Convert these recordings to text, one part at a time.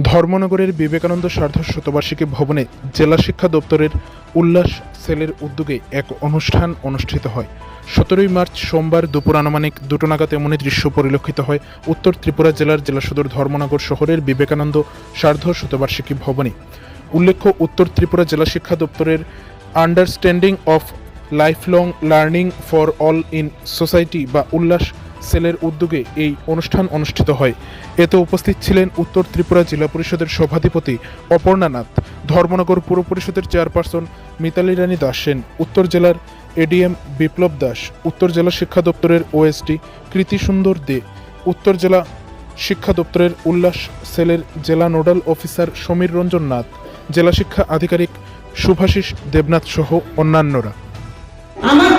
ধর্মনগরের বিবেকানন্দ সার্ধ শতবার্ষিকী ভবনে জেলা শিক্ষা দপ্তরের উল্লাস সেলের উদ্যোগে এক অনুষ্ঠান অনুষ্ঠিত হয়। সতেরোই মার্চ সোমবার দুপুর আনুমানিক দুটো নাগাদ এমনই দৃশ্য পরিলক্ষিত হয় উত্তর ত্রিপুরা জেলার জেলা সদর ধর্মনগর শহরের বিবেকানন্দ সার্ধ শতবার্ষিকী ভবনে। উল্লেখ্য, উত্তর ত্রিপুরা জেলা শিক্ষা দপ্তরের understanding of lifelong learning for all in society বা উল্লাস সেলের উদ্যোগে এই অনুষ্ঠান অনুষ্ঠিত হয়। এতে উপস্থিত ছিলেন উত্তর ত্রিপুরা জেলা পরিষদের সভাধিপতি অপর্ণা নাথ, ধর্মনগর পুর পরিষদের চেয়ারপারসন মিতালি রানী দাস সেন, উত্তর জেলার এডিএম বিপ্লব দাস, উত্তর জেলা শিক্ষা দপ্তরের ওএসডি কৃতি সুন্দর দে, উত্তর জেলা শিক্ষা দপ্তরের উল্লাস সেলের জেলা নোডাল অফিসার সমীর রঞ্জন নাথ, জেলা শিক্ষা আধিকারিক শুভাশিস দেবনাথ সহ অন্যান্যরা। আমার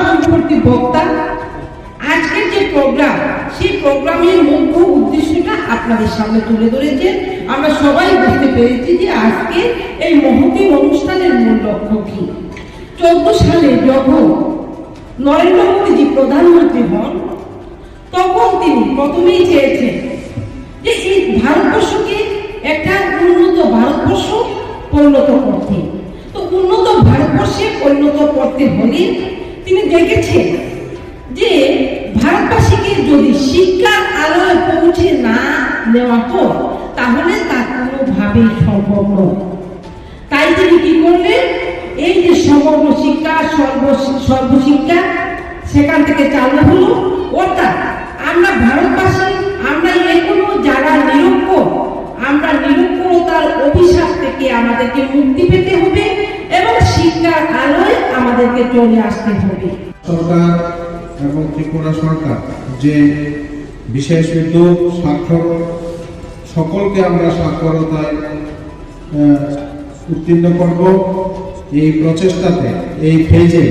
বক্তা প্রোগ্রাম সেই প্রোগ্রামের মুখ্য উদ্দেশ্যটা আপনাদের সামনে তুলে ধরেছে। আমরা সবাই বুঝতে পেরেছি যে আজকে এই মহতি অনুষ্ঠানের মূল লক্ষ্য কি। চোদ্দ সালে যখন নরেন্দ্র মোদীজি প্রধানমন্ত্রী হন, তখন তিনি প্রথমেই চেয়েছেন যে এই ভারতবর্ষকে একটা উন্নত ভারতবর্ষ পরিণত করতে। তো উন্নত ভারতবর্ষে পরিণত করতে হলে তিনি দেখেছেন যে ভারতবাসীকে যদি শিক্ষার আলোয় পৌঁছে না নেওয়া হয়, তাহলে তা কোনোভাবেই সম্ভব নয়। তাই তিনি কি করলেন? এই যে সমগ্র শিক্ষা, সর্ব সর্বশিক্ষা, সেখান থেকে চালু হলো। অর্থাৎ আমরা ভারতবাসী, আমরা এখনও যারা নিরক্ষর আমরা নিরক্ষরতার অভিশাপ থেকে আমাদেরকে মুক্তি পেতে হবে এবং শিক্ষার আলোয় আমাদেরকে চলে আসতে হবে। সরকার এবং ত্রিপুরা সরকার যে বিশেষ উদ্যোগ, স্বাক্ষর, সকলকে আমরা সাক্ষরতায় উত্তীর্ণ করব। এই প্রচেষ্টাতে, এই ফেজে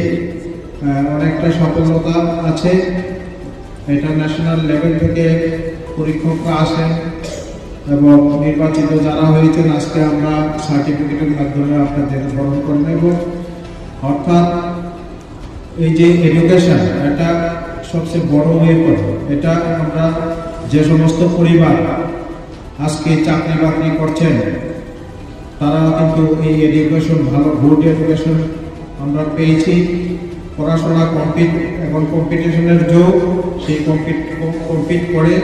অনেকটা সফলতা আছে। এটা ন্যাশনাল লেভেল থেকে পরীক্ষকরা আসেন এবং নির্বাচিত যারা হয়েছেন, আজকে আমরা সার্টিফিকেটের মাধ্যমে আপনাদের বরণ করে নেব। অর্থাৎ এই যে এডুকেশন সবচেয়ে বড় হয়ে পড়ে। এটা আমরা যে সমস্ত পরিবার আজকে চাকরি বাকরি করছেন, তারা কিন্তু এই এডুকেশন ভালো গুড এডুকেশন আমরা পেয়েছি। পড়াশোনা কমপ্লিট এখন কম্পিটিশনের যোগ, সেই কম্পিট কম্পিট করে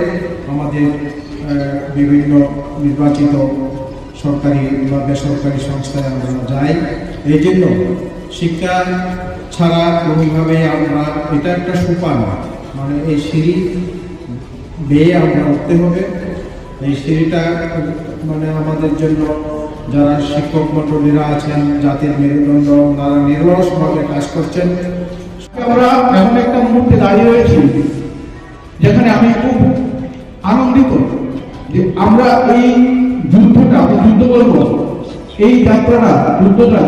আমাদের বিভিন্ন নির্বাচিত সরকারি বা বেসরকারি সংস্থায় আমরা যাই। এই জন্য শিক্ষা ছাড়া কোনোভাবে আমরা, এটা একটা সোপান মানে এই সিঁড়ি বেয়ে আমরা উঠতে হবে। এই সিঁড়িটা মানে আমাদের জন্য যারা শিক্ষক মন্ডলীরা আছেন, জাতির মেরুদণ্ড তারা নিরলসভাবে কাজ করছেন। আমরা এমন একটা মুহূর্তে দাঁড়িয়ে রয়েছি, যেখানে আমি খুব আনন্দিত যে আমরা এই যুদ্ধটা যুদ্ধ বলব, এই যাত্রাটা, যুদ্ধটা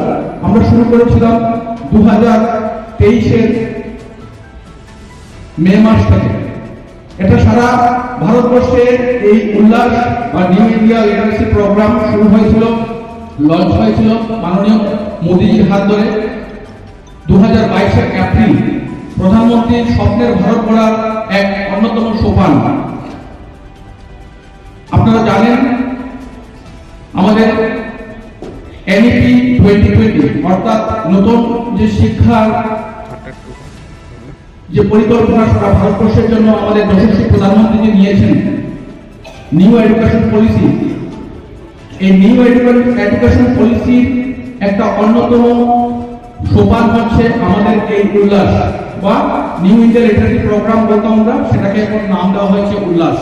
আমরা শুরু করেছিলাম দু হাজার তেইশের মে মাস থেকে। এটা সারা ভারতবর্ষে এই উল্লাস বা নিউ ইন্ডিয়া লিটারেসি প্রোগ্রাম শুরু হয়েছিল লঞ্চ হয়েছিল মাননীয় মোদীজির হাত ধরে। দু হাজার বাইশের এপ্রিল প্রধানমন্ত্রীর স্বপ্নের ভারত গড়ার এক অন্যতম সোপান। আপনারা জানেন, আমাদের এনইপি টোয়েন্টি টোয়েন্টি অর্থাৎ নতুন যে শিক্ষার যে পরিকল্পনা সারা ভারতবর্ষের জন্য আমাদের যশস্বী প্রধানমন্ত্রী যে নিয়েছেন নিউ এডুকেশন পলিসি এই নিউ এডুকেশন পলিসির একটা অন্যতম সোপান হচ্ছে আমাদের এই উল্লাস, বা নিউ ইন্ডিয়া লিটারেসি প্রোগ্রাম বলতাম আমরা সেটাকে এখন নাম দেওয়া হয়েছে উল্লাস।